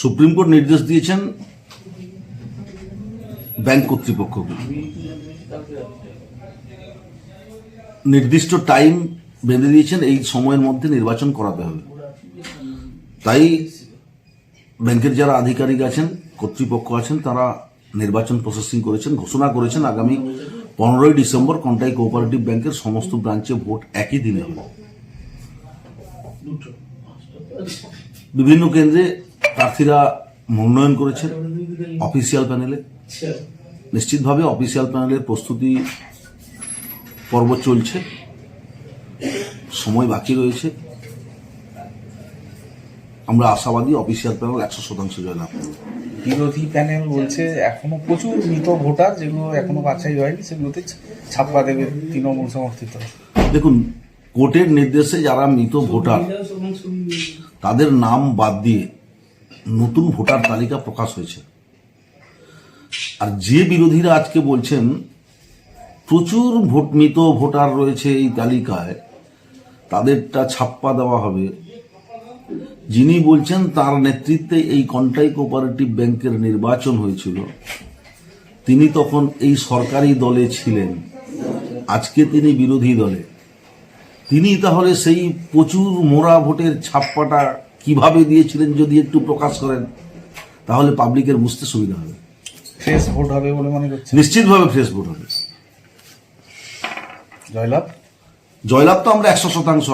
Supreme court নির্দেশ দিয়েছেন bank কর্তৃপক্ষকে। নির্দিষ্ট টাইম বেঁধে দিয়েছেন, এই সময়ের মধ্যে নির্বাচন করাতে হবে। তাই ব্যাংকের যারা আধিকারিক আছেন, কর্তৃপক্ষ আছেন, তারা নির্বাচন প্রসেসিং করেছেন, ঘোষণা করেছেন আগামী পনেরোই ডিসেম্বর কন্টাই কোঅপারেটিভ ব্যাংকের সমস্ত ব্রাঞ্চে ভোট একই দিনে হবে। বিভিন্ন কেন্দ্রে প্রার্থীরা মনোনয়ন করেছেন অফিসিয়াল প্যানেলে। নিশ্চিতভাবে অফিসিয়াল প্যানেলের প্রস্তুতি পর্ব চলছে। সময় বাকি রয়েছে। আমরা আশাবাদী অফিসিয়াল প্যানেল একশো শতাংশ জয়লাভ করবে। বিরোধী প্যানেল বলছে এখনও প্রচুর মৃত ভোটার যেগুলো এখনও বাছাই হয়নি সেগুলোতে ছাপ্পা দেবে তৃণমূল সমর্থিত দেখুন কোর্টের নির্দেশে যারা মৃত ভোটার তাদের নাম বাদ দিয়ে নতুন ভোটার তালিকা প্রকাশ হয়েছে। আর যে বিরোধীরা আজকে বলছেন, প্রচুর ভোট মৃত ভোটার রয়েছে এই তালিকায়, তাদেরটা ছাপ্পা দেওয়া হবে। যিনি বলছেন তার নেতৃত্বে এই কন্টাই কোঅপারেটিভ ব্যাংকের নির্বাচন হয়েছিল। তিনি তখন এই সরকারি দলে ছিলেন। আজকে তিনি বিরোধী দলে। তিনি তাহলে সেই প্রচুর মোড়া ভোটের ছাপ্পাটা কীভাবে দিয়েছিলেন যদি একটু প্রকাশ করেন তাহলে পাবলিকের বুঝতে সুবিধা হবে। ফ্রেশ ভোট হবে বলে মনে করছি নিশ্চিতভাবে ফ্রেশ ভোট হবে। জয়লাভ? জয়লাভ তো আমরা একশো শতাংশ